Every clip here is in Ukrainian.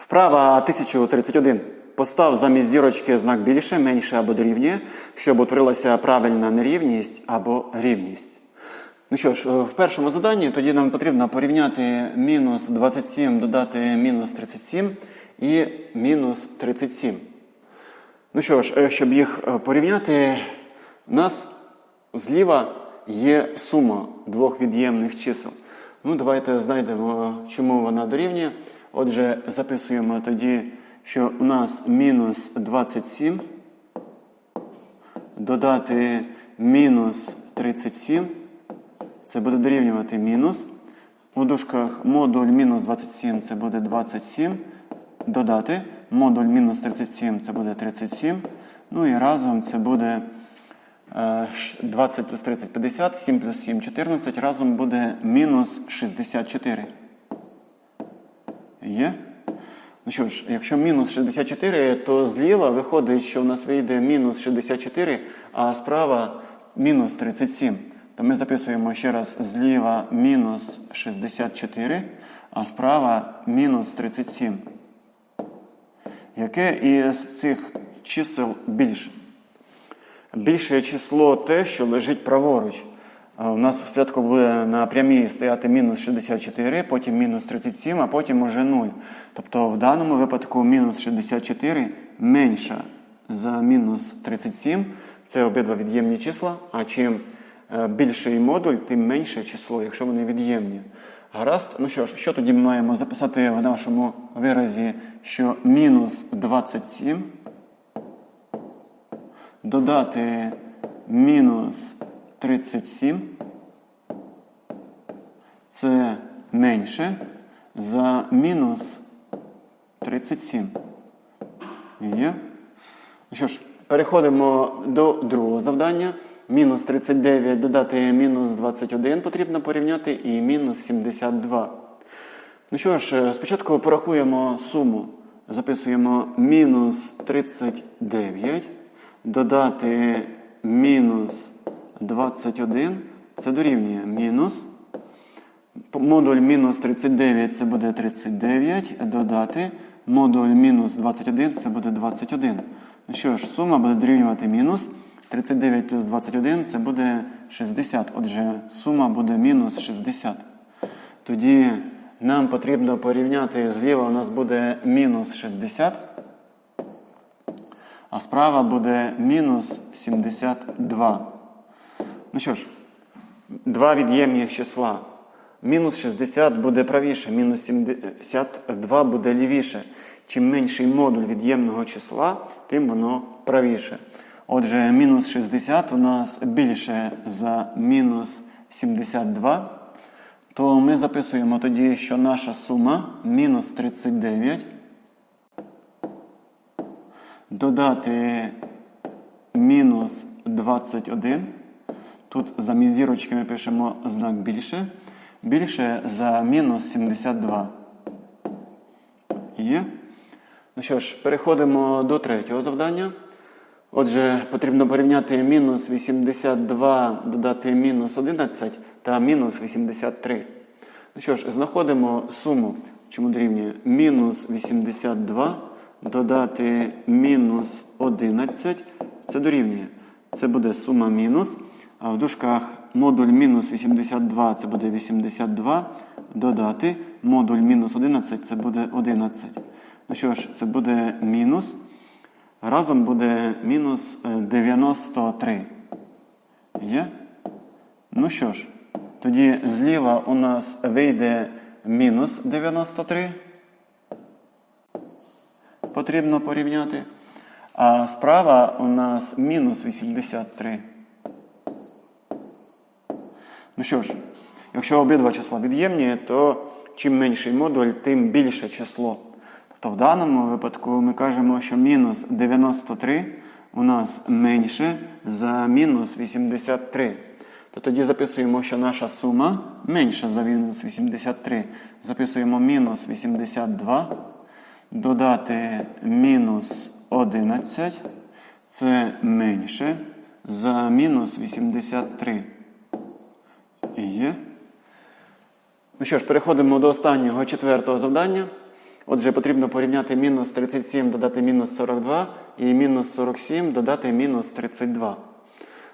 Вправа 1031. Постав замість зірочки знак більше, менше або дорівнює, щоб утворилася правильна нерівність або рівність. Ну що ж, е, в першому заданні тоді нам потрібно порівняти мінус 27, додати мінус 37 і мінус 37. Ну що ж, е, щоб їх е, порівняти, у нас зліва є сума двох від'ємних чисел. Ну, давайте знайдемо, чому вона дорівнює. Отже, записуємо тоді, що у нас мінус 27, додати мінус 37, це буде дорівнювати мінус. У дужках модуль мінус 27 це буде 27. Додати модуль мінус 37 це буде 37. Ну і разом це буде е, 20 плюс 30 50, 7 плюс 7 14. Разом буде мінус 64. Є? Ну що ж, якщо мінус 64, то зліва виходить, що в нас вийде мінус 64, а справа мінус 37. То ми записуємо ще раз зліва мінус 64, а справа мінус 37. Яке із цих чисел більше? Більше число те, що лежить праворуч. У нас спочатку буде на прямій стояти мінус 64, потім мінус 37, а потім уже 0. Тобто в даному випадку мінус 64 менша за мінус 37. Це обидва від'ємні числа. А чим е, більший модуль, тим менше число, якщо вони від'ємні. Гаразд, ну що ж, що тоді ми маємо записати в нашому виразі, що мінус 27 додати мінус 37 це менше за мінус 37. Є? Ну що ж, переходимо до другого завдання. Мінус 39 додати мінус 21 потрібно порівняти і мінус 72. Ну що ж, е, спочатку порахуємо суму. Записуємо мінус 39, додати мінус 21, це дорівнює мінус. Модуль мінус 39 це буде 39, додати модуль мінус 21 це буде 21. Ну що ж, сума буде дорівнювати мінус. 39 плюс 21 це буде 60. Отже, сума буде мінус 60. Тоді нам потрібно порівняти зліва у нас буде мінус 60, а справа буде мінус 72. Ну що ж, два від'ємних числа. Мінус 60 буде правіше, мінус 72 буде лівіше. Чим менший модуль від'ємного числа, тим воно правіше. Отже, мінус 60 у нас більше за мінус 72. То ми записуємо тоді, що наша сума мінус 39. Додати мінус 21. Тут замість зірочки ми пишемо знак більше. Більше за мінус 72. Є. Ну що ж, переходимо до третього завдання. Отже, потрібно порівняти мінус 82 додати мінус 11 та мінус 83. Ну що ж, знаходимо суму, чому дорівнює мінус 82 додати мінус 11. Це дорівнює. Це буде сума мінус. В дужках модуль мінус 82 це буде 82. Додати модуль мінус 11 це буде 11. Ну що ж, це буде мінус. Разом буде мінус е, 93. Є? Ну що ж, тоді зліва у нас вийде мінус 93. Потрібно порівняти. А справа у нас мінус 83. Ну що ж, якщо обидва числа від'ємні, то чим менший модуль, тим більше число. Тобто в даному випадку ми кажемо, що мінус 93 у нас менше за мінус 83. То тоді записуємо, що наша сума менша за мінус 83. Записуємо мінус 82. Додати мінус 11. Це менше за мінус 83. І є. Ну що ж, переходимо до останнього четвертого завдання. Отже, потрібно порівняти мінус 37 додати мінус 42 і мінус 47 додати мінус 32.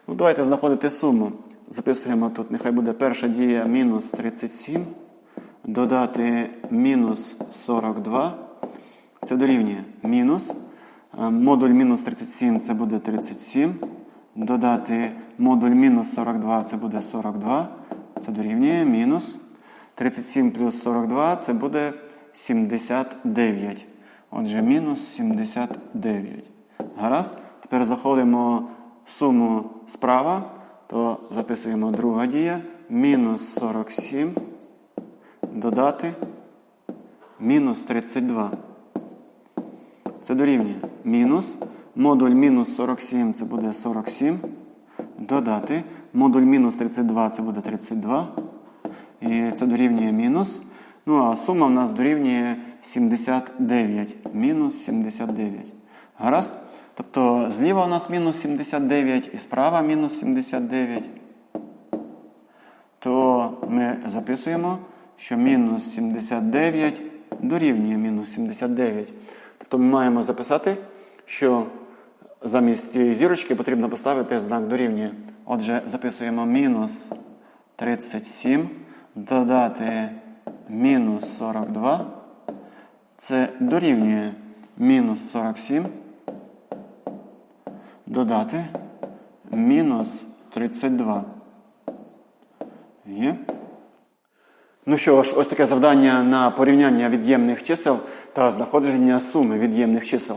Ну, давайте знаходити суму. Записуємо тут, нехай буде перша дія мінус 37, додати мінус 42. Це дорівнює мінус. Е, Модуль мінус 37 це буде 37. Додати модуль мінус 42 це буде 42. Це дорівнює мінус. 37 плюс 42 це буде 79. Отже, мінус 79. Гаразд. Тепер заходимо суму справа, то записуємо друга дія. Мінус 47. Додати мінус 32. Це дорівнює мінус. Модуль мінус 47 це буде 47. Додати. Модуль мінус 32 це буде 32. І це дорівнює мінус. Ну а сума в нас дорівнює 79. Мінус 79. Гаразд? Тобто зліва у нас мінус 79 і справа мінус 79. То ми записуємо, що мінус 79 дорівнює мінус 79. Тобто ми маємо записати, що замість цієї зірочки потрібно поставити знак дорівнює. Отже, записуємо мінус 37, додати мінус 42. Це дорівнює мінус 47. Додати мінус 32. Є. Ну що ж, ось таке завдання на порівняння від'ємних чисел та знаходження суми від'ємних чисел.